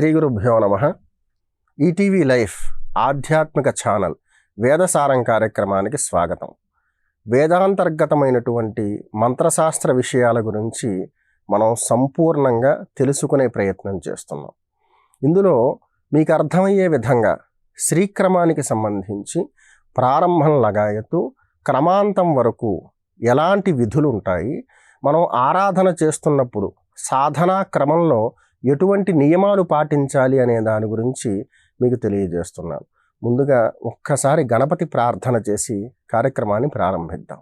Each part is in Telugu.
శ్రీ గురుభ్యో నమ. ఈటీవీ లైఫ్ ఆధ్యాత్మిక ఛానల్ వేదసారం కార్యక్రమానికి స్వాగతం. వేదాంతర్గతమైనటువంటి మంత్రశాస్త్ర విషయాల గురించి మనం సంపూర్ణంగా తెలుసుకునే ప్రయత్నం చేస్తున్నాం. ఇందులో మీకు అర్థమయ్యే విధంగా శ్రీక్రమానికి సంబంధించి ప్రారంభం లగాయతు క్రమాంతం వరకు ఎలాంటి విధులు ఉంటాయి? మనం ఆరాధన చేస్తున్నప్పుడు సాధనా క్రమంలో ఎటువంటి నియమాలు పాటించాలి అనే దాని గురించి మీకు తెలియజేస్తున్నాను. ముందుగా ఒక్కసారి గణపతి ప్రార్థన చేసి కార్యక్రమాన్ని ప్రారంభిద్దాం.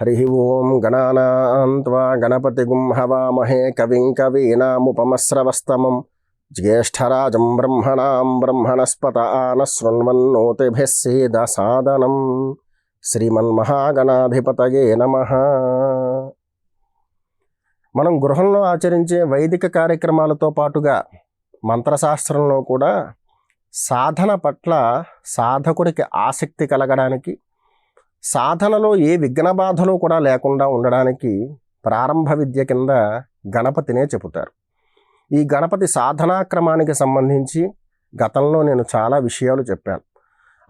హరి ఓం గణానాన్వా గణపతి గుంహవామహే కవిం కవీనాముపమస్రవస్తమం. జ్యేష్ఠరాజం బ్రహ్మణాం బ్రహ్మణస్పత ఆన శృణ్వన్నోతిభిస్సేద సాదనం. శ్రీమన్మహాగణాధిపతయే నమ. మనం గృహంలో ఆచరించే వైదిక కార్యక్రమాలతో పాటుగా మంత్రశాస్త్రంలో కూడా సాధన పట్ల సాధకుడికి ఆసక్తి కలగడానికి సాధనలో ఏ విఘ్న బాధలు కూడా లేకుండా ఉండడానికి ప్రారంభ విద్య కింద గణపతినే చెబుతారు. ఈ గణపతి సాధనాక్రమానికి సంబంధించి గతంలో నేను చాలా విషయాలు చెప్పాను.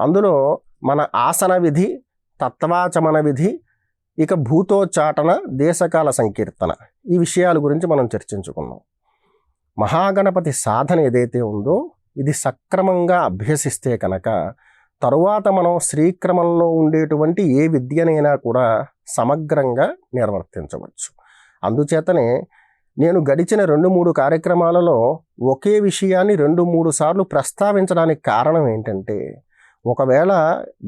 అందులో మన ఆసన విధి తత్వాచమన విధి ఇక భూతోచ్చాటన దేశకాల సంకీర్తన. ఈ విషయాల గురించి మనం చర్చించుకున్నాం. మహాగణపతి సాధన ఏదైతే ఉందో ఇది సక్రమంగా అభ్యసిస్తే కనుక తరువాత మనం శ్రీక్రమంలో ఉండేటువంటి ఏ విద్యనైనా కూడా సమగ్రంగా నిర్వర్తించవచ్చు. అందుచేతనే నేను గడిచిన రెండు మూడు కార్యక్రమాలలో ఒకే విషయాన్ని రెండు మూడు సార్లు ప్రస్తావించడానికి కారణం ఏంటంటే ఒకవేళ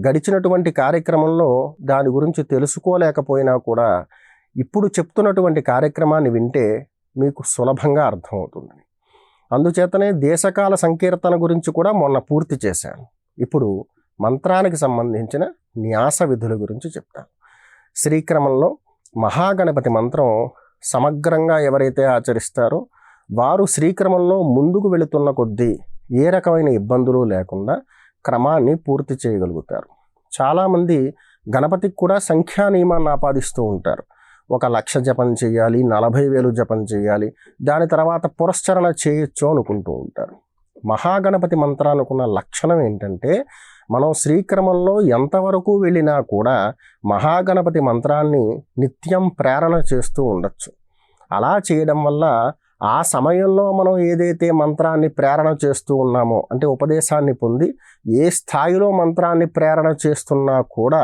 గడిచినటువంటి కార్యక్రమంలో దాని గురించి తెలుసుకోలేకపోయినా కూడా ఇప్పుడు చెప్తున్నటువంటి కార్యక్రమాన్ని వింటే మీకు సులభంగా అర్థమవుతుంది. అందుచేతనే దేశకాల సంకీర్తన గురించి కూడా మొన్న పూర్తి చేశాను. ఇప్పుడు మంత్రానికి సంబంధించిన న్యాస విధుల గురించి చెప్తాను. శ్రీక్రమంలో మహాగణపతి మంత్రం సమగ్రంగా ఎవరైతే ఆచరిస్తారో వారు శ్రీక్రమంలో ముందుకు వెళుతున్న కొద్దీ ఏ రకమైన ఇబ్బందులు లేకుండా క్రమాన్ని పూర్తి చేయగలుగుతారు. చాలామంది గణపతికి కూడా సంఖ్యా నియమాన్ని ఆపాదిస్తూ ఉంటారు. ఒక లక్ష జపం చేయాలి నలభై వేలు జపం చేయాలి దాని తర్వాత పురస్చరణ చేయొచ్చు అనుకుంటూ ఉంటారు. మహాగణపతి మంత్రానుకున్న లక్షణం ఏంటంటే మనం శ్రీక్రమంలో ఎంతవరకు వెళ్ళినా కూడా మహాగణపతి మంత్రాన్ని నిత్యం ప్రేరణ చేస్తూ ఉండొచ్చు. అలా చేయడం వల్ల ఆ సమయంలో మనం ఏదైతే మంత్రాన్ని ప్రేరణ చేస్తూ ఉన్నామో అంటే ఉపదేశాన్ని పొంది ఏ స్థాయిలో మంత్రాన్ని ప్రేరణ చేస్తున్నా కూడా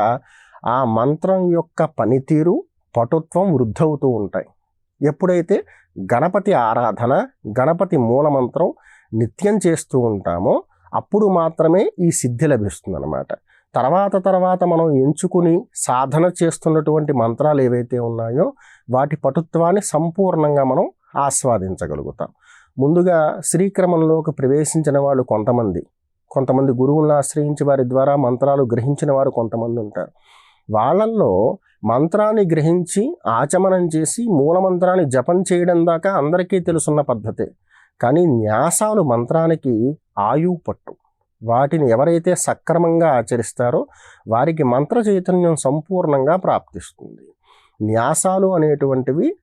ఆ మంత్రం యొక్క పనితీరు పటుత్వం వృద్ధవుతూ ఉంటాయి. ఎప్పుడైతే గణపతి ఆరాధన గణపతి మూలమంత్రం నిత్యం చేస్తూ ఉంటామో అప్పుడు మాత్రమే ఈ సిద్ధి లభిస్తుంది అనమాట తర్వాత తర్వాత మనం ఎంచుకుని సాధన చేస్తున్నటువంటి మంత్రాలు ఏవైతే ఉన్నాయో వాటి పటుత్వాన్ని సంపూర్ణంగా మనం ఆస్వాదించగలుగుతాం. ముందుగా శ్రీక్రమంలోకి ప్రవేశించిన వాళ్ళు కొంతమంది. కొంతమంది గురువులను ఆశ్రయించి వారి ద్వారా మంత్రాలు గ్రహించిన వారు కొంతమంది ఉంటారు. వాళ్ళల్లో మంత్రాన్ని గ్రహించి ఆచమనం చేసి మూలమంత్రాన్ని జపం చేయడం దాకా అందరికీ తెలుసున్న పద్ధతే. కానీ న్యాసాలు మంత్రానికి ఆయువు పట్టు. వాటిని ఎవరైతే సక్రమంగా ఆచరిస్తారో వారికి మంత్ర చైతన్యం సంపూర్ణంగా ప్రాప్తిస్తుంది. న్యాసాలు అనేటువంటివి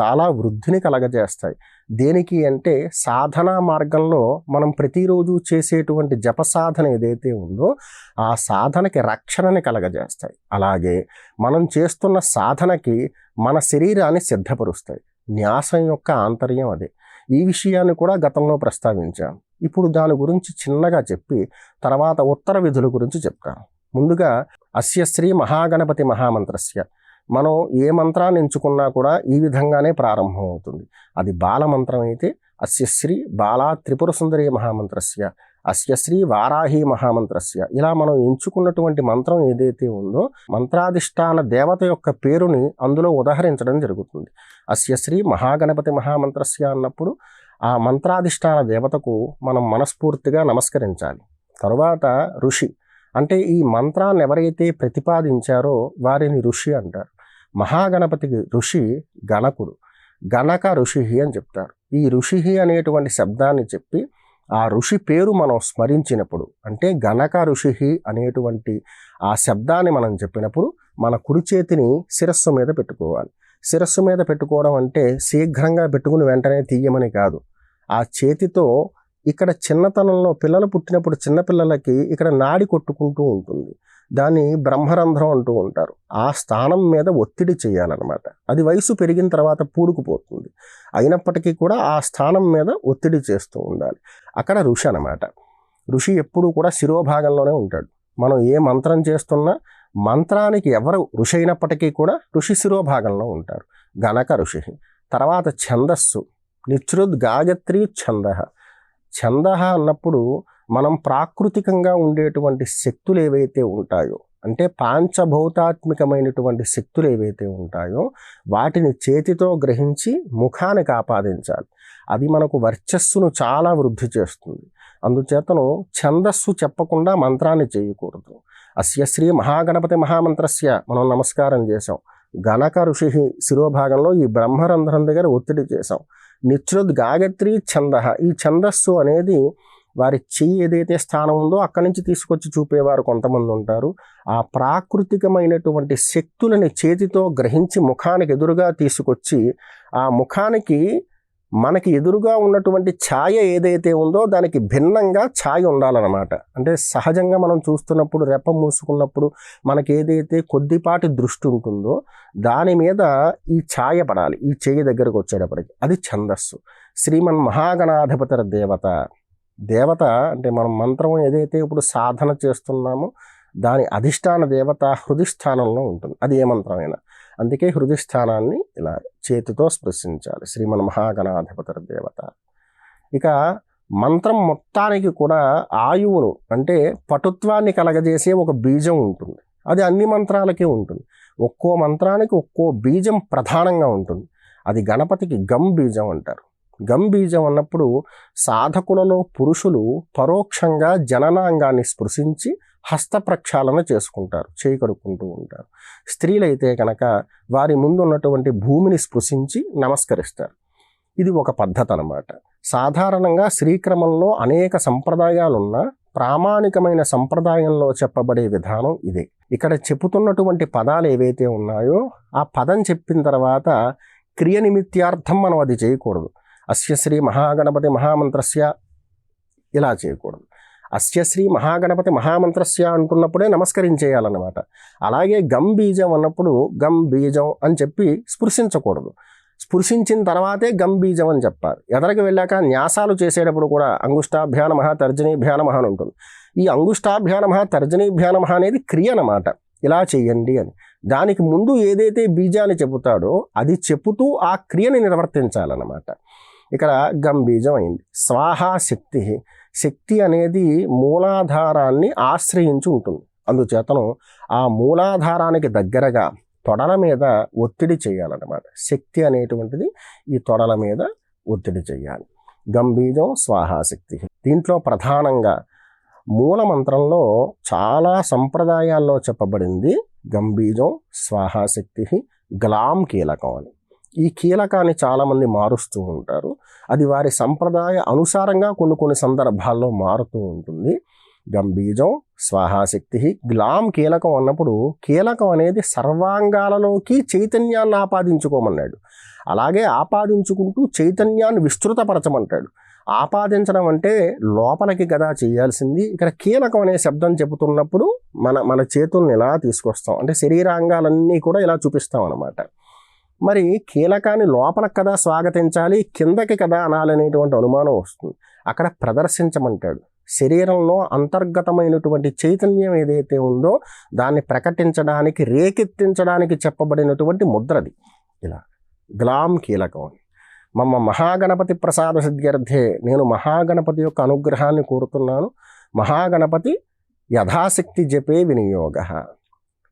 చాలా వృద్ధిని కలగజేస్తాయి. దేనికి అంటే సాధనా మార్గంలో మనం ప్రతిరోజు చేసేటువంటి జప సాధన ఏదైతే ఉందో ఆ సాధనకి రక్షణని కలగజేస్తాయి. అలాగే మనం చేస్తున్న సాధనకి మన శరీరాన్ని సిద్ధపరుస్తాయి. న్యాసం యొక్క ఆంతర్యం అదే. ఈ విషయాన్ని కూడా గతంలో ప్రస్తావించాం ఇప్పుడు దాని గురించి చిన్నగా చెప్పి తర్వాత ఉత్తర విధుల గురించి చెప్తాను. ముందుగా అస్య శ్రీ మహాగణపతి మహామంత్రస్య. మనం ఏ మంత్రాన్ని ఎంచుకున్నా కూడా ఈ విధంగానే ప్రారంభం అవుతుంది అది బాలమంత్రం అయితే అస్యశ్రీ బాలా త్రిపుర సుందరి మహామంత్రస్య అస్యశ్రీ వారాహి మహామంత్రస్య. ఇలా మనం ఎంచుకున్నటువంటి మంత్రం ఏదైతే ఉందో మంత్రాధిష్టాన దేవత యొక్క పేరుని అందులో ఉదహరించడం జరుగుతుంది. అస్యశ్రీ మహాగణపతి మహామంత్రస్య అన్నప్పుడు ఆ మంత్రాధిష్టాన దేవతకు మనం మనస్ఫూర్తిగా నమస్కరించాలి. తరువాత ఋషి అంటే ఈ మంత్రాన్ని ఎవరైతే ప్రతిపాదించారో వారిని ఋషి అంటారు. మహాగణపతికి ఋషి గణకుడు. గణక ఋషి అని చెప్తారు. ఈ ఋషి అనేటువంటి శబ్దాన్ని చెప్పి ఆ ఋషి పేరు మనం స్మరించినప్పుడు అంటే గణక ఋషి అనేటువంటి ఆ శబ్దాన్ని మనం చెప్పినప్పుడు మన కుడి చేతిని శిరస్సు మీద పెట్టుకోవాలి. శిరస్సు మీద పెట్టుకోవడం అంటే శీఘ్రంగా పెట్టుకుని వెంటనే తీయమని కాదు. ఆ చేతితో ఇక్కడ చిన్నతనంలో పిల్లలు పుట్టినప్పుడు చిన్నపిల్లలకి ఇక్కడ నాడి కొట్టుకుంటూ ఉంటుంది. దాన్ని బ్రహ్మరంధ్రం అంటూ ఉంటారు. ఆ స్థానం మీద ఒత్తిడి చేయాలన్నమాట. అది వయసు పెరిగిన తర్వాత పూడుకుపోతుంది. అయినప్పటికీ కూడా ఆ స్థానం మీద ఒత్తిడి చేస్తూ ఉండాలి. అక్కడ ఋషి అనమాట ఋషి ఎప్పుడూ కూడా శిరోభాగంలోనే ఉంటాడు. మనం ఏ మంత్రం చేస్తున్నా మంత్రానికి ఎవరు ఋషి అయినప్పటికీ కూడా ఋషి శిరోభాగంలో ఉంటారు. గణక ఋషి. తర్వాత ఛందస్సు. నిచృద్ గాయత్రి ఛంద. ఛంద అన్నప్పుడు మనం ప్రాకృతికంగా ఉండేటువంటి శక్తులు ఏవైతే ఉంటాయో అంటే పాంచభౌతాత్మికమైనటువంటి శక్తులు ఏవైతే ఉంటాయో వాటిని చేతితో గ్రహించి ముఖానికి ఆపాదించాలి అది మనకు వర్చస్సును చాలా వృద్ధి చేస్తుంది. అందుచేతను ఛందస్సు చెప్పకుండా మంత్రాన్ని చేయకూడదు. అస్య శ్రీ మహాగణపతి మహామంత్రస్య మనం నమస్కారం చేసాం గణక ఋషి శిరోభాగంలో ఈ బ్రహ్మరంధ్రం దగ్గర ఒత్తిడి చేసాం నిత్యుద్ గాయత్రి ఛంద. ఈ ఛందస్సు అనేది వారి చెయ్యి ఏదైతే స్థానం ఉందో అక్కడి నుంచి తీసుకొచ్చి చూపేవారు కొంతమంది ఉంటారు. ఆ ప్రాకృతికమైనటువంటి శక్తులని చేతితో గ్రహించి ముఖానికి ఎదురుగా తీసుకొచ్చి ఆ ముఖానికి మనకి ఎదురుగా ఉన్నటువంటి ఛాయ ఏదైతే ఉందో దానికి భిన్నంగా ఛాయ ఉండాలన్నమాట. అంటే సహజంగా మనం చూస్తున్నప్పుడు రెప్ప మూసుకున్నప్పుడు మనకి ఏదైతే కొద్దిపాటి దృష్టి ఉంటుందో దాని మీద ఈ ఛాయ పడాలి. ఈ చెయ్యి దగ్గరకు వచ్చేటప్పటికి. అది ఛందస్సు. శ్రీమన్ మహాగణాధిపతర దేవత దేవత అంటే మనం మంత్రం ఏదైతే ఇప్పుడు సాధన చేస్తున్నామో దాని అధిష్టాన దేవత హృదిస్థానంలో ఉంటుంది. అది ఏ మంత్రమైనా. అందుకే హృది స్థానాన్ని ఇలా చేతితో స్పృశించాలి. శ్రీమన్ మహాగణాధిపతర దేవత. ఇక మంత్రం మొత్తానికి కూడా ఆయువును అంటే పటుత్వాన్ని కలగజేసే ఒక బీజం ఉంటుంది. అది అన్ని మంత్రాలకే ఉంటుంది. ఒక్కో మంత్రానికి ఒక్కో బీజం ప్రధానంగా ఉంటుంది. అది గణపతికి గమ్ బీజం అంటారు. గంబీజం అన్నప్పుడు సాధకులలో పురుషులు పరోక్షంగా జననాంగాన్ని స్పృశించి హస్త ప్రక్షాళన చేసుకుంటారు చేయి కడుక్కుంటూ ఉంటారు. స్త్రీలైతే కనుక వారి ముందు ఉన్నటువంటి భూమిని స్పృశించి నమస్కరిస్తారు. ఇది ఒక పద్ధతి అన్నమాట సాధారణంగా శ్రీక్రమంలో అనేక సంప్రదాయాలున్న ప్రామాణికమైన సంప్రదాయంలో చెప్పబడే విధానం ఇదే. ఇక్కడ చెబుతున్నటువంటి పదాలు ఏవైతే ఉన్నాయో ఆ పదం చెప్పిన తర్వాత క్రియ నిమిత్యార్థం మనం అది చేయకూడదు. అస్య శ్రీ మహాగణపతి మహామంత్రస్య ఇలా చేయకూడదు. అస్య శ్రీ మహాగణపతి మహామంత్రస్య అంటున్నప్పుడే నమస్కరించేయాలన్నమాట. అలాగే గం బీజం అన్నప్పుడు గం బీజం అని చెప్పి స్పృశించకూడదు. స్పృశించిన తర్వాతే గం బీజం అని చెప్పాలి. ఎదరికి వెళ్ళాక న్యాసాలు చేసేటప్పుడు కూడా అంగుష్టాభ్యానమహ తర్జనీభ్యానమహ అని ఉంటుంది. ఈ అంగుష్టాభ్యానమహ తర్జనీభ్యానమహ అనేది క్రియ అన్నమాట. ఇలా చేయండి అని. దానికి ముందు ఏదైతే బీజాన్ని చెబుతాడో అది చెబుతూ ఆ క్రియని నిర్వర్తించాలన్నమాట. ఇక్కడ గంభీజం అయింది స్వాహా శక్తి. శక్తి అనేది మూలాధారాన్ని ఆశ్రయించి ఉంటుంది. అందుచేతను ఆ మూలాధారానికి దగ్గరగా తొడల మీద ఒత్తిడి చేయాలన్నమాట. శక్తి అనేటువంటిది ఈ తొడల మీద ఒత్తిడి చేయాలి. గంభీజం స్వాహాశక్తి దీంట్లో ప్రధానంగా మూల మంత్రంలో చాలా సంప్రదాయాల్లో చెప్పబడింది గంభీజం స్వాహాశక్తి గ్లాం కీలకం అని. ఈ కీలకాన్ని చాలామంది మారుస్తూ ఉంటారు. అది వారి సంప్రదాయ అనుసారంగా కొన్ని కొన్ని సందర్భాల్లో మారుతూ ఉంటుంది. గంబీజం స్వాహాశక్తి గ్లాం కీలకం అన్నప్పుడు కీలకం అనేది సర్వాంగాలలోకి చైతన్యాన్ని ఆపాదించుకోమన్నాడు. అలాగే ఆపాదించుకుంటూ చైతన్యాన్ని విస్తృతపరచమంటాడు. ఆపాదించడం అంటే లోపలికి కదా చేయాల్సింది. ఇక్కడ కీలకం అనే శబ్దం చెబుతున్నప్పుడు మన మన చేతుల్ని ఇలా తీసుకొస్తాం? అంటే శరీరాంగాలన్నీ కూడా ఇలా చూపిస్తాం అన్నమాట మరి కీలకాన్ని లోపల కదా స్వాగతించాలి కిందకి కదా అనాలనేటువంటి అనుమానం వస్తుంది. అక్కడ ప్రదర్శించమంటాడు. శరీరంలో అంతర్గతమైనటువంటి చైతన్యం ఏదైతే ఉందో దాన్ని ప్రకటించడానికి రేకెత్తించడానికి చెప్పబడినటువంటి ముద్రది. ఇలా గ్లాం కీలకం. మమ్మ మహాగణపతి ప్రసాద సిద్ధ్యర్థే నేను మహాగణపతి యొక్క అనుగ్రహాన్ని కోరుతున్నాను. మహాగణపతి యథాశక్తి జపే వినియోగ.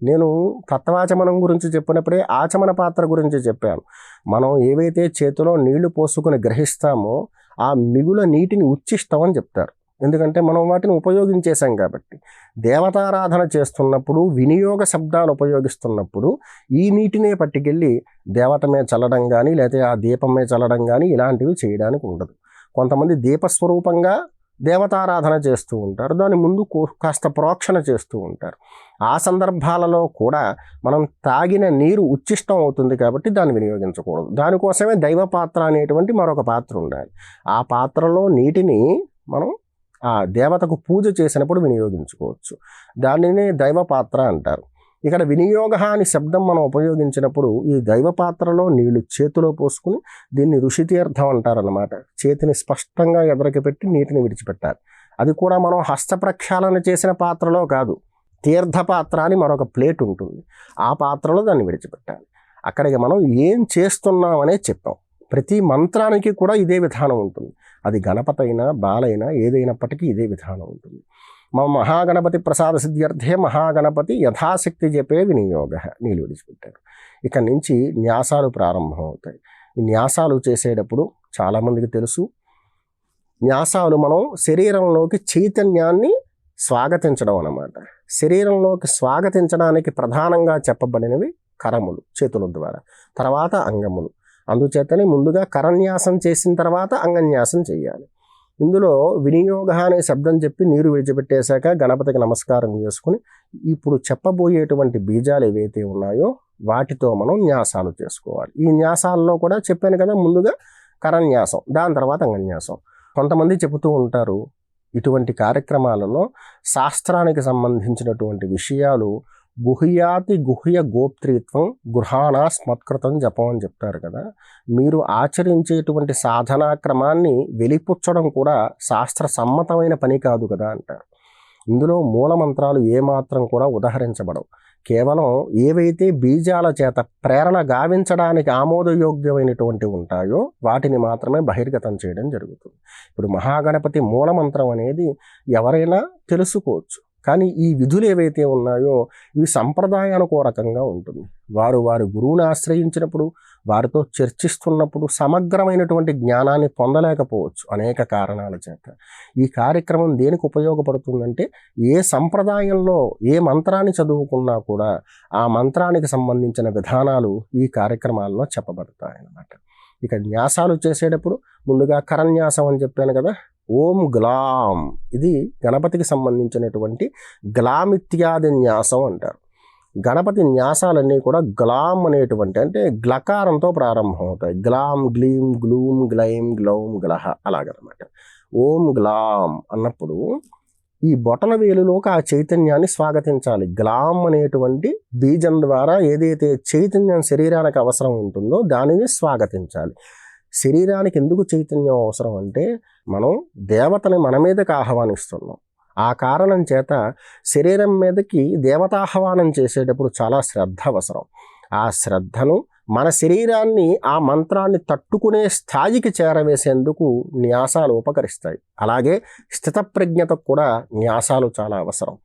నేను తత్వాచమనం గురించి చెప్పినప్పుడే ఆచమన పాత్ర గురించి చెప్పాను. మనం ఏవైతే చేతిలో నీళ్ళు పోసుకుని గ్రహిస్తామో ఆ మిగుల నీటిని ఉచ్ఛిష్టం అని చెప్తారు. ఎందుకంటే మనం వాటిని ఉపయోగించేశాం కాబట్టి. దేవతారాధన చేస్తున్నప్పుడు వినియోగ శబ్దాలు ఉపయోగిస్తున్నప్పుడు ఈ నీటినే పట్టుకెళ్ళి దేవత మీద చల్లడం కానీ లేకపోతే ఆ దీపం మీద చల్లడం కానీ ఇలాంటివి చేయడానికి ఉండదు. కొంతమంది దీపస్వరూపంగా దేవతారాధన చేస్తూ ఉంటారు. దాని ముందు కాస్త ప్రోక్షణ చేస్తూ ఉంటారు. ఆ సందర్భాలలో కూడా మనం తాగిన నీరు ఉచ్చిష్టం అవుతుంది కాబట్టి దాన్ని వినియోగించకూడదు. దానికోసమే దైవ పాత్ర అనేటువంటి మరొక పాత్ర ఉండాలి. ఆ పాత్రలో నీటిని మనం ఆ దేవతకు పూజ చేసినప్పుడు వినియోగించుకోవచ్చు. దానిని దైవ పాత్ర అంటారు. ఇక్కడ వినియోగ అని శబ్దం మనం ఉపయోగించినప్పుడు ఈ దైవ పాత్రలో నీళ్ళు చేతిలో పోసుకుని దీన్ని ఋషి తీర్థం అంటారనమాట చేతిని స్పష్టంగా ఎదరికి పెట్టి నీటిని విడిచిపెట్టాలి. అది కూడా మనం హస్త ప్రక్షాళన చేసిన పాత్రలో కాదు. తీర్థ పాత్ర అని మరొక ప్లేట్ ఉంటుంది. ఆ పాత్రలో దాన్ని విడిచిపెట్టాలి. అక్కడికి మనం ఏం చేస్తున్నామనే చెప్పాం ప్రతి మంత్రానికి కూడా ఇదే విధానం ఉంటుంది. అది గణపతైనా బాలైనా ఏదైనప్పటికీ ఇదే విధానం ఉంటుంది. మా మహాగణపతి ప్రసాద సిద్ధ్యర్థే మహాగణపతి యథాశక్తి చెప్పే వినియోగ నీళ్ళు విడిచిపెట్టారు. ఇక్కడి నుంచి న్యాసాలు ప్రారంభమవుతాయి. ఈ న్యాసాలు చేసేటప్పుడు చాలామందికి తెలుసు న్యాసాలు మనం శరీరంలోకి చైతన్యాన్ని స్వాగతించడం అన్నమాట. శరీరంలోకి స్వాగతించడానికి ప్రధానంగా చెప్పబడినవి కరములు చేతుల ద్వారా తర్వాత అంగములు. అందుచేతనే ముందుగా కరన్యాసం చేసిన తర్వాత అంగన్యాసం చేయాలి. ఇందులో వినియోగ అనే శబ్దం చెప్పి నీరు విడిచిపెట్టేశాక గణపతికి నమస్కారం చేసుకుని ఇప్పుడు చెప్పబోయేటువంటి బీజాలు ఏవైతే ఉన్నాయో వాటితో మనం న్యాసాలు చేసుకోవాలి. ఈ న్యాసాల్లో కూడా చెప్పాను కదా ముందుగా కరన్యాసం దాని తర్వాత అంగన్యాసం. కొంతమంది చెబుతూ ఉంటారు ఇటువంటి కార్యక్రమాలలో శాస్త్రానికి సంబంధించినటువంటి విషయాలు గుహ్యాతి గుహ్య గోప్త్రీత్వం గృహాణ స్మత్కృతం జపం అని చెప్తారు కదా. మీరు ఆచరించేటువంటి సాధనా క్రమాన్ని వెలిపుచ్చడం కూడా శాస్త్ర సమ్మతమైన పని కాదు కదా అంటారు. ఇందులో మూల మంత్రాలు ఏమాత్రం కూడా ఉదహరించబడవు. కేవలం ఏవైతే బీజాల చేత ప్రేరణ గావించడానికి ఆమోదయోగ్యమైనటువంటి ఉంటాయో వాటిని మాత్రమే బహిర్గతం చేయడం జరుగుతుంది. ఇప్పుడు మహాగణపతి మూలమంత్రం అనేది ఎవరైనా తెలుసుకోవచ్చు. కానీ ఈ విధులు ఏవైతే ఉన్నాయో ఇవి రకంగా ఉంటుంది. వారు వారి గురువుని ఆశ్రయించినప్పుడు వారితో చర్చిస్తున్నప్పుడు సమగ్రమైనటువంటి జ్ఞానాన్ని పొందలేకపోవచ్చు అనేక కారణాల చేత. ఈ కార్యక్రమం దేనికి ఉపయోగపడుతుందంటే ఏ సంప్రదాయంలో ఏ మంత్రాన్ని చదువుకున్నా కూడా ఆ మంత్రానికి సంబంధించిన విధానాలు ఈ కార్యక్రమాల్లో చెప్పబడతాయి అన్నమాట ఇక న్యాసాలు చేసేటప్పుడు ముందుగా కరన్యాసం అని చెప్పాను కదా ఓం గ్లాం. ఇది గణపతికి సంబంధించినటువంటి గ్లామ్ ఇత్యాది న్యాసం అంటారు. గణపతి న్యాసాలన్నీ కూడా గ్లాం అనేటువంటి అంటే గ్లకారంతో ప్రారంభమవుతాయి గ్లాం గ్లీం గ్లూమ్ గ్లైం గ్లౌం గ్లహ అలాగనమాట. ఓం గ్లాం అన్నప్పుడు ఈ బొటన వేలులోకి ఆ చైతన్యాన్ని స్వాగతించాలి. గ్లాం అనేటువంటి బీజం ద్వారా ఏదైతే చైతన్యం శరీరానికి అవసరం ఉంటుందో దానిని స్వాగతించాలి. శరీరానికి ఎందుకు చైతన్యం అవసరం అంటే మనం దేవతని మన మీదకి ఆహ్వానిస్తున్నాం. ఆ కారణం చేత శరీరం మీదకి దేవతాహ్వానం చేసేటప్పుడు చాలా శ్రద్ధ అవసరం. ఆ శ్రద్ధను మన శరీరాన్ని ఆ మంత్రాన్ని తట్టుకునే స్థాయికి చేరవేసేందుకు న్యాసాలు ఉపకరిస్తాయి. అలాగే స్థితప్రజ్ఞతకు కూడా న్యాసాలు చాలా అవసరం.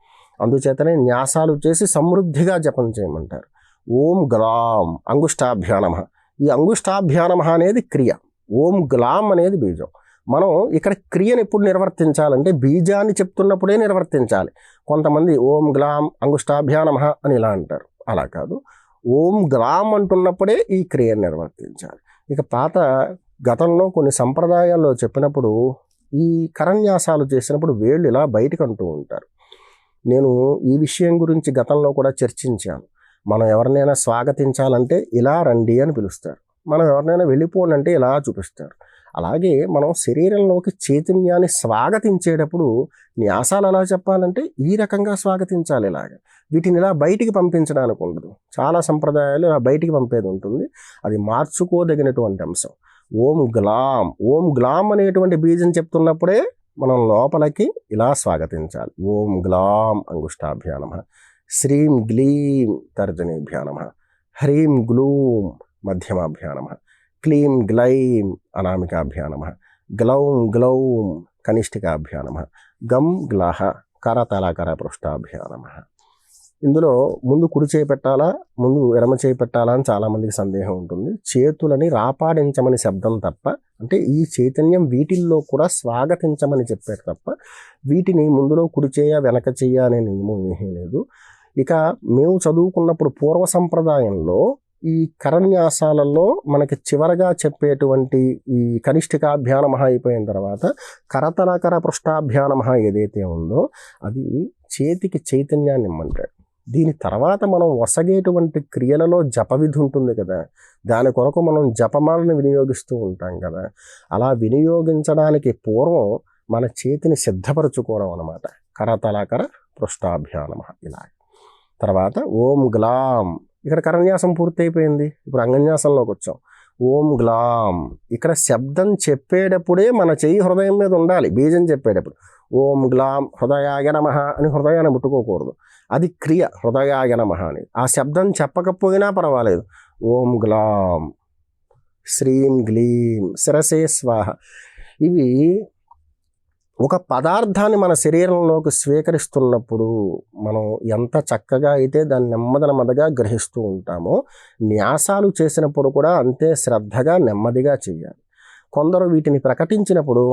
అందుచేతనే న్యాసాలు చేసి సమృద్ధిగా జపం చేయమంటారు. ఓం గ్లాం అంగుష్టాభ్యానమ ఈ అంగుష్టాభ్యానమ అనేది క్రియ. ఓం గ్లాం అనేది బీజం. మనం ఇక్కడ క్రియను ఎప్పుడు నిర్వర్తించాలంటే బీజాన్ని చెప్తున్నప్పుడే నిర్వర్తించాలి. కొంతమంది ఓం గ్లాం అంగుష్టాభ్యానమ అని ఇలా అంటారు. అలా కాదు. ఓం గ్లాం అంటున్నప్పుడే ఈ క్రియను నిర్వర్తించాలి. ఇక పాత గతంలో కొన్ని సంప్రదాయాల్లో చెప్పినప్పుడు ఈ కరన్యాసాలు చేసినప్పుడు వేళ్ళు ఇలా బయటకు అంటూ ఉంటారు. నేను ఈ విషయం గురించి గతంలో కూడా చర్చించాను. మనం ఎవరినైనా స్వాగతించాలంటే ఇలా రండి అని పిలుస్తారు. మనం ఎవరినైనా వెళ్ళిపోండి అంటే ఇలా చూపిస్తారు. అలాగే మనం శరీరంలోకి చైతన్యాన్ని స్వాగతించేటప్పుడు న్యాసాలు ఎలా చెప్పాలంటే ఈ రకంగా స్వాగతించాలి ఇలాగ. వీటిని ఇలా బయటికి పంపించడానికి ఉండదు. చాలా సంప్రదాయాలు ఇలా బయటికి పంపేది ఉంటుంది. అది మార్చుకోదగినటువంటి అంశం. ఓం గ్లాం. ఓం గ్లాం అనేటువంటి బీజం చెప్తున్నప్పుడే మనం లోపలికి ఇలా స్వాగతించాలి. ఓం గ్లాం అంగుష్టాభ్యానమ. శ్రీం గ్లీం తర్జనీభ్యానమ హ్రీం గ్లూం మధ్యమాభ్యానమ క్లీం గ్లైం అనామికాభ్యానమ గ్లౌం గ్లౌం కనిష్ఠికాభ్యానమ గం గ్లహ కరతలకర పృష్టాభ్యానమ ఇందులో ముందు కుడి చేయి పెట్టాలా ముందు ఎడమ చేయి పెట్టాలా అని చాలామందికి సందేహం ఉంటుంది. చేతులని రాపాడించమని శబ్దం తప్ప అంటే ఈ చైతన్యం వీటిల్లో కూడా స్వాగతించమని చెప్పారు తప్ప వీటిని ముందులో కుడి చేయ వెనక చెయ్య అనే నియమం ఏమీ లేదు. ఇక మేము చదువుకున్నప్పుడు పూర్వ సంప్రదాయంలో ఈ కరన్యాసాలలో మనకి చివరగా చెప్పేటువంటి ఈ కనిష్ఠికాభ్యానమహ అయిపోయిన తర్వాత కరతలకర పృష్టాభ్యానమహ ఏదైతే ఉందో అది చేతికి చైతన్యాన్ని ఇమ్మంటాడు. దీని తర్వాత మనం వసగేటువంటి క్రియలలో జపవిధి ఉంటుంది కదా దాని కొరకు మనం జపమాలను వినియోగిస్తూ ఉంటాం కదా అలా వినియోగించడానికి పూర్వం మన చేతిని సిద్ధపరచుకోవడం అనమాట కరతలాకర పృష్టాభ్యానమ ఇలా. తర్వాత ఓం గ్లాం. ఇక్కడ కరన్యాసం పూర్తయిపోయింది. ఇప్పుడు అంగన్యాసంలోకి వచ్చాం. ఓం గ్లాం. ఇక్కడ శబ్దం చెప్పేటప్పుడే మన చెయ్యి హృదయం మీద ఉండాలి. బీజం చెప్పేటప్పుడు. ఓం గ్లాం హృదయాయ నమ అని హృదయాన్ని ముట్టుకోకూడదు. అది క్రియ హృదయాయ నమ అని. ఆ శబ్దం చెప్పకపోయినా పర్వాలేదు. ఓం గ్లాం. శ్రీం గ్లీం. శిరసే స్వాహ. ఇవి ఒక పదార్థాన్ని మన శరీరంలోకి స్వీకరిస్తున్నప్పుడు మనం ఎంత చక్కగా అయితే దాన్ని నెమ్మది నెమ్మదిగా గ్రహిస్తూ ఉంటామో న్యాసాలు చేసినప్పుడు కూడా అంతే శ్రద్ధగా నెమ్మదిగా చేయాలి కొందరు వీటిని ప్రకటించినప్పుడు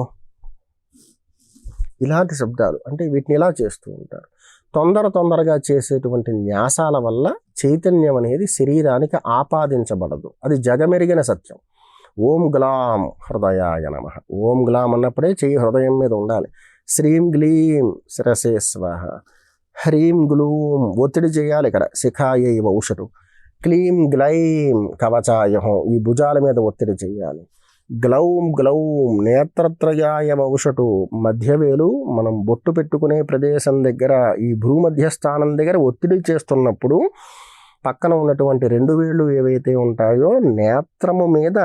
ఇలాంటి శబ్దాలు అంటే వీటిని ఇలా చేస్తూ ఉంటారు. తొందర తొందరగా చేసేటువంటి న్యాసాల వల్ల చైతన్యం అనేది శరీరానికి ఆపాదించబడదు. అది జగమెరిగిన సత్యం. ఓం గ్లాం హృదయాయ నమ. ఓం గ్లాం అన్నప్పుడే చెయ్యి హృదయం మీద ఉండాలి. శ్రీం గ్లీం శిరసే స్వాహ హ్రీం గ్లూం ఒత్తిడి చేయాలి ఇక్కడ. శిఖాయ ఔషధు క్లీం గ్లైం కవచాయహం ఈ భుజాల మీద ఒత్తిడి చేయాలి. గ్లౌం గ్లౌం నేత్రత్రయాయ ఔషటు మధ్యవేలు మనం బొట్టు పెట్టుకునే ప్రదేశం దగ్గర ఈ భూమధ్య స్థానం దగ్గర ఒత్తిడి చేస్తున్నప్పుడు పక్కన ఉన్నటువంటి రెండు వేళ్ళు ఏవైతే ఉంటాయో నేత్రము మీద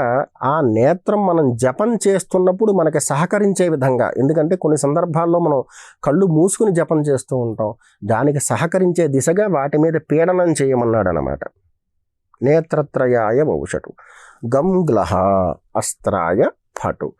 ఆ నేత్రం మనం జపం చేస్తున్నప్పుడు మనకి సహకరించే విధంగా. ఎందుకంటే కొన్ని సందర్భాల్లో మనం కళ్ళు మూసుకుని జపం చేస్తూ ఉంటాం. దానికి సహకరించే దిశగా వాటి మీద పీడనం చేయమన్నాడు అనమాట నేత్రత్రయాయ ఔషటు గంగ్లహ అస్త్రాయ ఫటు.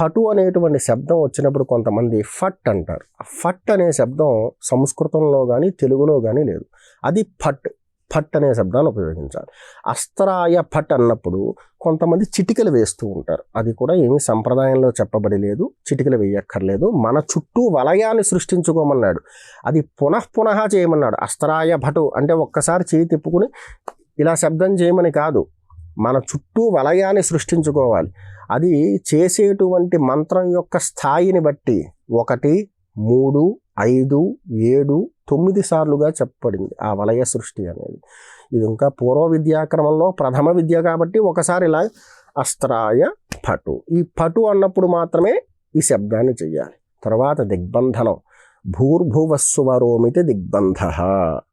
ఫటు అనేటువంటి శబ్దం వచ్చినప్పుడు కొంతమంది ఫట్ అంటారు. ఆ ఫట్ అనే శబ్దం సంస్కృతంలో కానీ తెలుగులో కానీ లేదు. అది ఫట్. ఫట్ అనే శబ్దాన్ని ఉపయోగించాలి. అస్త్రాయ ఫట్ అన్నప్పుడు కొంతమంది చిటికలు వేస్తూ ఉంటారు. అది కూడా ఏమీ సంప్రదాయంలో చెప్పబడి లేదు చిటికలు వేయక్కర్లేదు. మన చుట్టూ వలయాన్ని సృష్టించుకోమన్నాడు. అది పునః పునః చేయమన్నాడు. అస్త్రాయ భటు అంటే ఒక్కసారి చేయి తిప్పుకుని ఇలా శబ్దం చేయమని కాదు. మన చుట్టూ వలయాన్ని సృష్టించుకోవాలి. అది చేసేటువంటి మంత్రం యొక్క స్థాయిని బట్టి ఒకటి మూడు ఐదు ఏడు తొమ్మిది సార్లుగా చెప్పబడింది ఆ వలయ సృష్టి అనేది. ఇది ఇంకా పూర్వ విద్యాక్రమంలో ప్రథమ విద్య కాబట్టి ఒకసారి ఇలా అస్త్రాయ పటు. ఈ పటు అన్నప్పుడు మాత్రమే ఈ శబ్దాన్ని చెయ్యాలి. తర్వాత దిగ్బంధనం. భూర్భువస్సువరోమితి దిగ్బంధ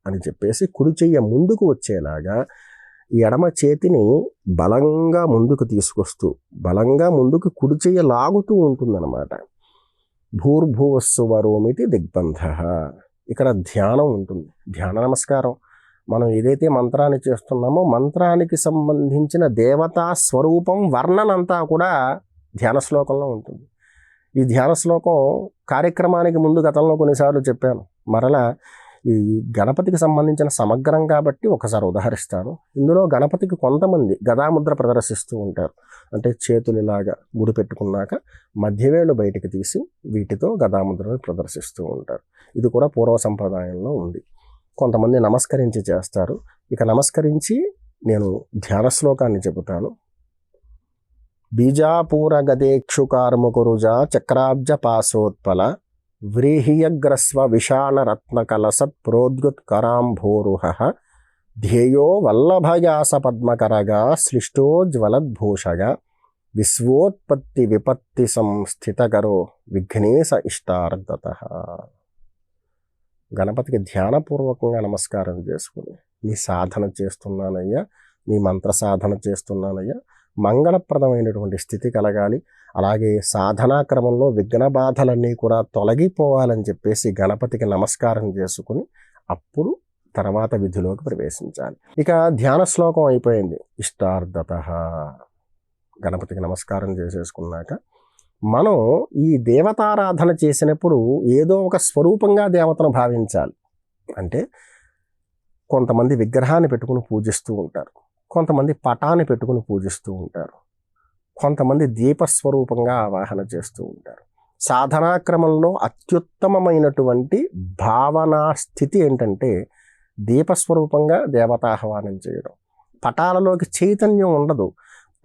అని చెప్పేసి కుడి చెయ్య ముందుకు వచ్చేలాగా ఎడమ చేతిని బలంగా ముందుకు తీసుకొస్తూ బలంగా ముందుకు కుడి చెయ్య లాగుతూ ఉంటుందన్నమాట. భూర్భువస్సువరోమితి దిగ్బంధ. ఇక్కడ ధ్యానం ఉంటుంది. ధ్యాన నమస్కారం. మనం ఏదైతే మంత్రాన్ని చేస్తున్నామో మంత్రానికి సంబంధించిన దేవతా స్వరూపం వర్ణనంతా కూడా ధ్యాన శ్లోకంలో ఉంటుంది. ఈ ధ్యాన శ్లోకం కార్యక్రమానికి ముందు గతంలో కొన్నిసార్లు చెప్పాను. మరలా ఈ గణపతికి సంబంధించిన సమగ్రం కాబట్టి ఒకసారి ఉదాహరిస్తాను. ఇందులో గణపతికి కొంతమంది గదాముద్ర ప్రదర్శిస్తూ ఉంటారు. అంటే చేతులు ఇలాగా ముడి పెట్టుకున్నాక మధ్యవేళ్ళు బయటికి తీసి వీటితో గదాముద్రను ప్రదర్శిస్తూ ఉంటారు. ఇది కూడా పూర్వ సంప్రదాయంలో ఉంది. కొంతమంది నమస్కరించి చేస్తారు. ఇక నమస్కరించి నేను ధ్యాన శ్లోకాన్ని చెబుతాను. బీజాపూర గదేక్షు కార్ముకురుజ చక్రాబ్జ పాసోత్పల వ్రీహియగ్రస్వ విషాణ రత్నకలసత్ ప్రోద్యుత్కరాంభోరుహ ధ్యేయో వల్లభయాస పద్మకరగా సృష్టోజ్వలద్భూషగా విశ్వోత్పత్తి విపత్తి సంస్థితకరో విఘ్నేశ ఇష్టార్థత గణపతికి ధ్యానపూర్వకంగా నమస్కారం చేసుకుని నీ సాధన చేస్తున్నానయ్యా నీ మంత్ర సాధన చేస్తున్నానయ్యా మంగళప్రదమైనటువంటి స్థితి కలగాలి అలాగే సాధనా క్రమంలో విఘ్న బాధలన్నీ కూడా తొలగిపోవాలని చెప్పేసి గణపతికి నమస్కారం చేసుకుని అప్పుడు తర్వాత విధిలోకి ప్రవేశించాలి. ఇక ధ్యాన శ్లోకం అయిపోయింది. ఇష్టార్థత గణపతికి నమస్కారం చేసేసుకున్నాక మనం ఈ దేవతారాధన చేసినప్పుడు ఏదో ఒక స్వరూపంగా దేవతను భావించాలి. అంటే కొంతమంది విగ్రహాన్ని పెట్టుకుని పూజిస్తూ ఉంటారు. కొంతమంది పటాన్ని పెట్టుకుని పూజిస్తూ ఉంటారు. కొంతమంది దీపస్వరూపంగా ఆవాహన చేస్తూ ఉంటారు. సాధనా క్రమంలో అత్యుత్తమమైనటువంటి భావనా స్థితి ఏంటంటే దీపస్వరూపంగా దేవతాహ్వానం చేయడం. పటాలలోకి చైతన్యం ఉండదు.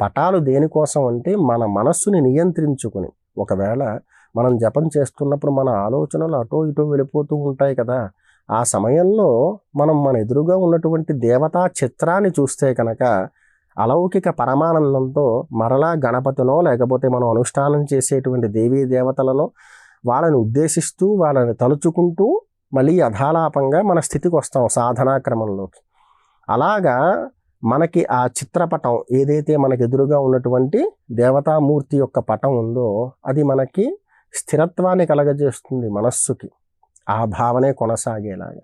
పటాలు దేనికోసం అంటే మన మనస్సుని నియంత్రించుకుని. ఒకవేళ మనం జపం చేస్తున్నప్పుడు మన ఆలోచనలు అటో ఇటో వెళ్ళిపోతూ ఉంటాయి కదా. ఆ సమయంలో మనం మన ఎదురుగా ఉన్నటువంటి దేవతా చిత్రాన్ని చూస్తే కనుక అలౌకిక పరమానందంతో మరలా గణపతినో లేకపోతే మనం అనుష్ఠానం చేసేటువంటి దేవీ దేవతలను వాళ్ళని ఉద్దేశిస్తూ వాళ్ళని తలుచుకుంటూ మళ్ళీ అధాలాపంగా మన స్థితికి వస్తాం సాధనా క్రమంలోకి. అలాగా మనకి ఆ చిత్రపటం ఏదైతే మనకు ఎదురుగా ఉన్నటువంటి దేవతామూర్తి యొక్క పటం ఉందో అది మనకి స్థిరత్వాన్ని కలగజేస్తుంది మనస్సుకి. ఆ భావనే కొనసాగేలాగా.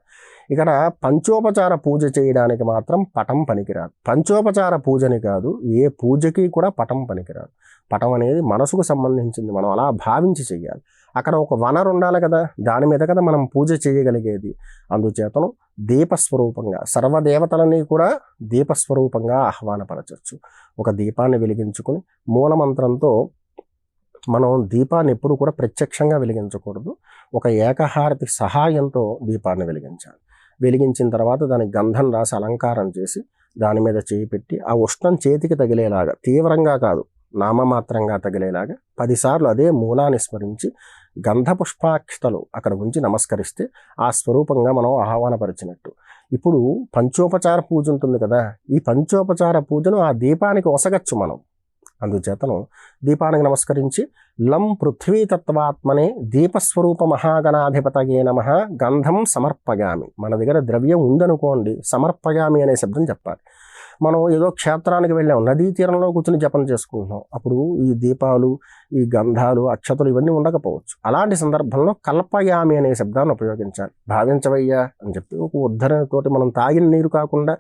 ఇక్కడ పంచోపచార పూజ చేయడానికి మాత్రం పటం పనికిరాదు. పంచోపచార పూజని కాదు ఏ పూజకి కూడా పటం పనికిరాదు. పటం అనేది మనసుకు సంబంధించింది మనం అలా భావించి చెయ్యాలి. అక్కడ ఒక వనరు ఉండాలి కదా దాని మీద కదా మనం పూజ చేయగలిగేది. అందుచేతను దీపస్వరూపంగా సర్వదేవతలని కూడా దీపస్వరూపంగా ఆహ్వానపరచవచ్చు ఒక దీపాన్ని వెలిగించుకుని మూలమంత్రంతో మనం దీపాన్ని ఎప్పుడు కూడా ప్రత్యక్షంగా వెలిగించకూడదు. ఒక ఏకహారతి సహాయంతో దీపాన్ని వెలిగించాలి. వెలిగించిన తర్వాత దానికి గంధం రాసి అలంకారం చేసి దాని మీద చేయి పెట్టి ఆ ఉష్ణం చేతికి తగిలేలాగా తీవ్రంగా కాదు నామమాత్రంగా తగిలేలాగా పదిసార్లు అదే మూలాన్ని స్మరించి గంధపుష్పాక్షతలు అక్కడ ఉంచి నమస్కరిస్తే ఆ స్వరూపంగా మనం ఆహ్వానపరిచినట్టు. ఇప్పుడు పంచోపచార పూజ ఉంటుంది కదా ఈ పంచోపచార పూజను ఆ దీపానికి ఒసగచ్చు మనం. అందుచేతను దీపానికి నమస్కరించి లం పృథ్వీతత్వాత్మనే దీపస్వరూప మహాగణాధిపతగే నమ గంధం సమర్పగామి మన దగ్గర ద్రవ్యం ఉందనుకోండి సమర్పగామి అనే శబ్దం చెప్పాలి. మనం ఏదో క్షేత్రానికి వెళ్ళాం నదీ తీరంలో కూర్చుని జపం చేసుకుంటున్నాం అప్పుడు ఈ దీపాలు ఈ గంధాలు అక్షతలు ఇవన్నీ ఉండకపోవచ్చు. అలాంటి సందర్భంలో కల్పయామి అనే శబ్దాన్ని ఉపయోగించాలి. భావించవయ్యా అని చెప్పి ఒక ఉద్ధరణతోటి మనం తాగిన నీరు కాకుండా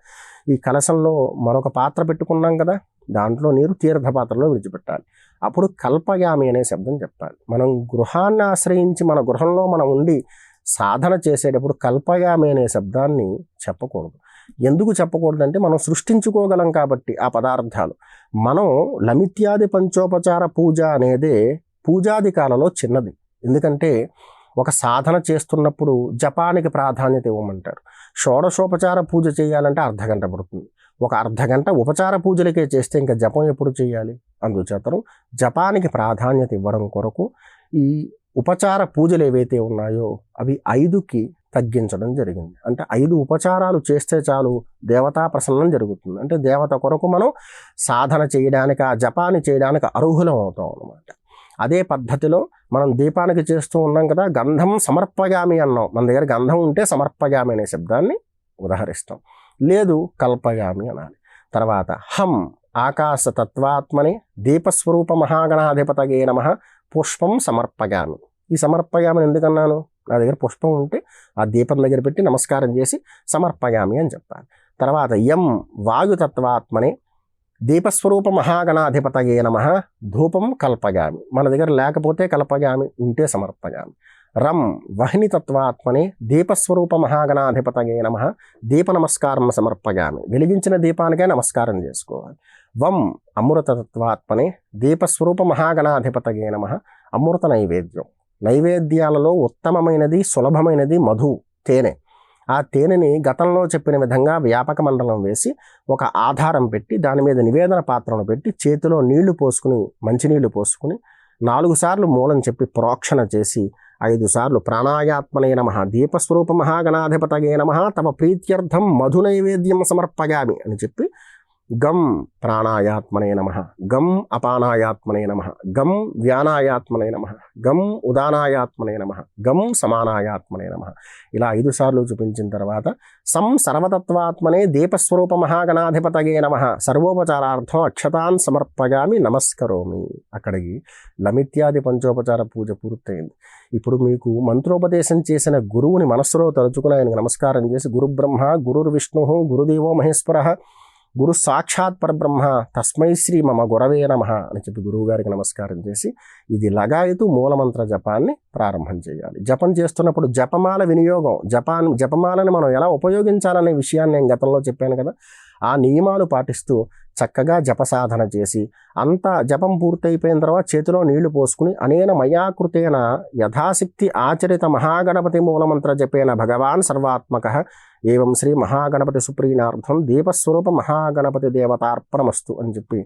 ఈ కలశంలో మరొక పాత్ర పెట్టుకున్నాం కదా దాంట్లో నీరు తీర్థ పాత్రలో విడిచిపెట్టాలి. అప్పుడు కల్పయామి అనే శబ్దం చెప్పాలి మనం గృహాన్ని ఆశ్రయించి మన గృహంలో మనం ఉండి సాధన చేసేటప్పుడు కల్పయామి అనే శబ్దాన్ని చెప్పకూడదు. ఎందుకు చెప్పకూడదంటే మనం సృష్టించుకోగలం కాబట్టి ఆ పదార్థాలు. మనం లమిత్యాది పంచోపచార పూజ అనేదే పూజాది కాలలో చిన్నది. ఎందుకంటే ఒక సాధన చేస్తున్నప్పుడు జపానికి ప్రాధాన్యత ఇవ్వమంటారు. షోడశోపచార పూజ చేయాలంటే అర్ధగంట పడుతుంది. ఒక అర్ధగంట ఉపచార పూజలకే చేస్తే ఇంకా జపం ఎప్పుడు చేయాలి? అందుచేతను జపానికి ప్రాధాన్యత ఇవ్వడం కొరకు ఈ ఉపచార పూజలు ఏవైతే ఉన్నాయో అవి ఐదుకి తగ్గించడం జరిగింది. అంటే ఐదు ఉపచారాలు చేస్తే చాలు దేవతా ప్రసన్నం జరుగుతుంది. అంటే దేవత కొరకు మనం సాధన చేయడానికి ఆ జపాన్ని చేయడానికి అర్హులం అవుతాం అన్నమాట. అదే పద్ధతిలో మనం దీపానికి చేస్తూ ఉన్నాం కదా గంధం సమర్పగామి అన్నాం. మన దగ్గర గంధం ఉంటే సమర్పగామి అనే శబ్దాన్ని ఉదహరిస్తాం. లేదు కల్పగామి అనాలి. తర్వాత హం ఆకాశ తత్వాత్మని దీపస్వరూప మహాగణాధిపతగే నమ పుష్పం సమర్పగామి ఈ సమర్పగామని ఎందుకన్నాను నా దగ్గర పుష్పం ఉంటే ఆ దీపం దగ్గర పెట్టి నమస్కారం చేసి సమర్పయామి అని చెప్పాలి. తర్వాత యం వాయుతత్వాత్మని దీపస్వరూప మహాగణాధిపతయే నమ. ధూపం కల్పగామి మన దగ్గర లేకపోతే కల్పగామి ఉంటే సమర్పగామి రం వహినితత్వాత్పనే దీపస్వరూప మహాగణాధిపతయే నమ. దీప నమస్కారం సమర్పగామి వెలిగించిన దీపానికే నమస్కారం చేసుకోవాలి. వం అమృతతత్వాత్మనే దీపస్వరూప మహాగణాధిపతయే నమ. అమృత నైవేద్యం. నైవేద్యాలలో ఉత్తమమైనది సులభమైనది మధు తేనె. ఆ తేనెని గతంలో చెప్పిన విధంగా వ్యాపక మండలం వేసి ఒక ఆధారం పెట్టి దాని మీద నివేదన పాత్రను పెట్టి చేతిలో నీళ్ళు పోసుకుని మంచినీళ్ళు పోసుకుని నాలుగు సార్లు మూలం చెప్పి ప్రోక్షణ చేసి ఐదు సార్లు ప్రాణాయాత్మనే నమ దీపస్వరూప మహాగణాధిపతగే నమ తమ ప్రీత్యర్థం మధు నైవేద్యం సమర్పగామి అని చెప్పి గం ప్రాణాయాత్మనే నమ. గం అపానాయాత్మనే నమ. గం వ్యానాయాత్మనే నమ. గం ఉదానాయాత్మనే నమ. గం సమానాయాత్మనే నమ. ఇలా ఐదు సార్లు చూపించిన తర్వాత సం సర్వతత్వాత్మనే దీపస్వరూప మహాగణాధిపతగే నమ. సర్వోపచారార్థం అక్షతాన్ సమర్పగామి నమస్కరోమి. అక్కడికి లమిత్యాది పంచోపచార పూజ పూర్తయింది. ఇప్పుడు మీకు మంత్రోపదేశం చేసిన గురువుని మనస్సులో తలుచుకుని ఆయనకు నమస్కారం చేసి గురు బ్రహ్మ గురుర్ విష్ణు గురుదేవో మహేశ్వర గురు సాక్షాత్ పరబ్రహ్మ తస్మై శ్రీ మమ గురవే నమ అని చెప్పి గురువు గారికి నమస్కారం చేసి ఇది లగాయతు మూలమంత్ర జపాన్ని ప్రారంభం చేయాలి. జపం చేస్తున్నప్పుడు జపమాల వినియోగం జపాన్ జపమాలను మనం ఎలా ఉపయోగించాలనే విషయాన్ని నేను గతంలో చెప్పాను కదా ఆ నియమాలు పాటిస్తూ చక్కగా జప సాధన చేసి అంతా జపం పూర్తయిపోయిన తర్వాత చేతిలో నీళ్ళు పోసుకుని అనేన మయాకృతేన యథాశక్తి ఆచరిత మహాగణపతి మూలమంత్ర జపేన భగవాన్ సర్వాత్మక. ఏవం శ్రీ మహాగణపతి సుప్రీనార్థం దీపస్వరూప మహాగణపతి దేవతార్పణమస్తు అని చెప్పి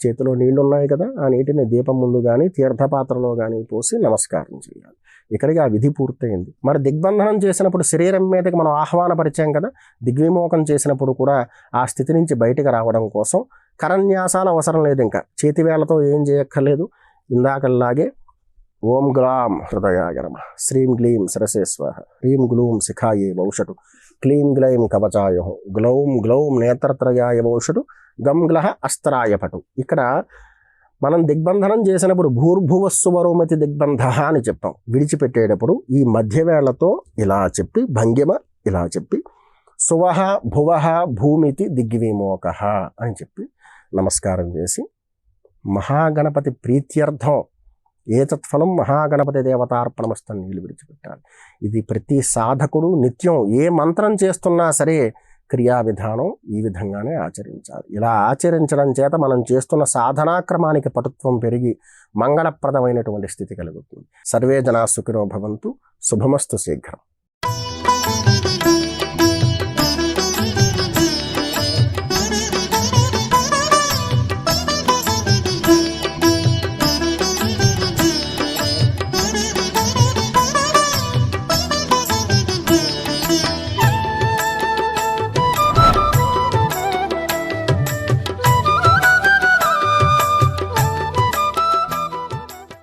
చేతిలో నీళ్ళున్నాయి కదా ఆ నీటిని దీపం ముందు కానీ తీర్థపాత్రలో కానీ పోసి నమస్కారం చేయాలి. ఇక్కడికి ఆ విధి పూర్తయింది. మరి దిగ్బంధనం చేసినప్పుడు శరీరం మీదకి మనం ఆహ్వానపరిచాం కదా దిగ్విమోకం చేసినప్పుడు కూడా ఆ స్థితి నుంచి బయటకు రావడం కోసం కరన్యాసాలు అవసరం లేదు ఇంకా. చేతివేళ్ళతో ఏం చేయక్కర్లేదు. ఇందాకల్లాగే ఓం గ్లాం హృదయాగరమ శ్రీం గ్లీం సరసేశ్వ హ్రీం గ్లూం శిఖాయే వౌషటు క్లీం గ్లైం కవచాయ గ్లౌం గ్లౌం నేత్రత్రయాయ వౌషటు గం గ్లహ అస్త్రాయ పటు. ఇక్కడ మనం దిగ్బంధనం చేసినప్పుడు భూర్భువస్సువరోమతి దిగ్బంధ అని చెప్పాం విడిచిపెట్టేటప్పుడు ఈ మధ్యవేళతో ఇలా చెప్పి భంగిమ ఇలా చెప్పి సువహ భువహ భూమితి దిగ్విమోక అని చెప్పి నమస్కారం చేసి మహాగణపతి ప్రీత్యర్థం ఏతత్ఫలం మహాగణపతి దేవతార్పణమస్తం నీళ్ళు విడిచిపెట్టాలి. ఇది ప్రతి సాధకుడు నిత్యం ఏ మంత్రం చేస్తున్నా సరే క్రియా విధానం ఈ విధంగానే ఆచరించాలి. ఇలా ఆచరించడం చేత మనం చేస్తున్న సాధనాక్రమానికి పటుత్వం పెరిగి మంగళప్రదమైనటువంటి స్థితి కలుగుతుంది. సర్వే జనా సుఖినో భవంతు. శుభమస్తు శీఘ్రం.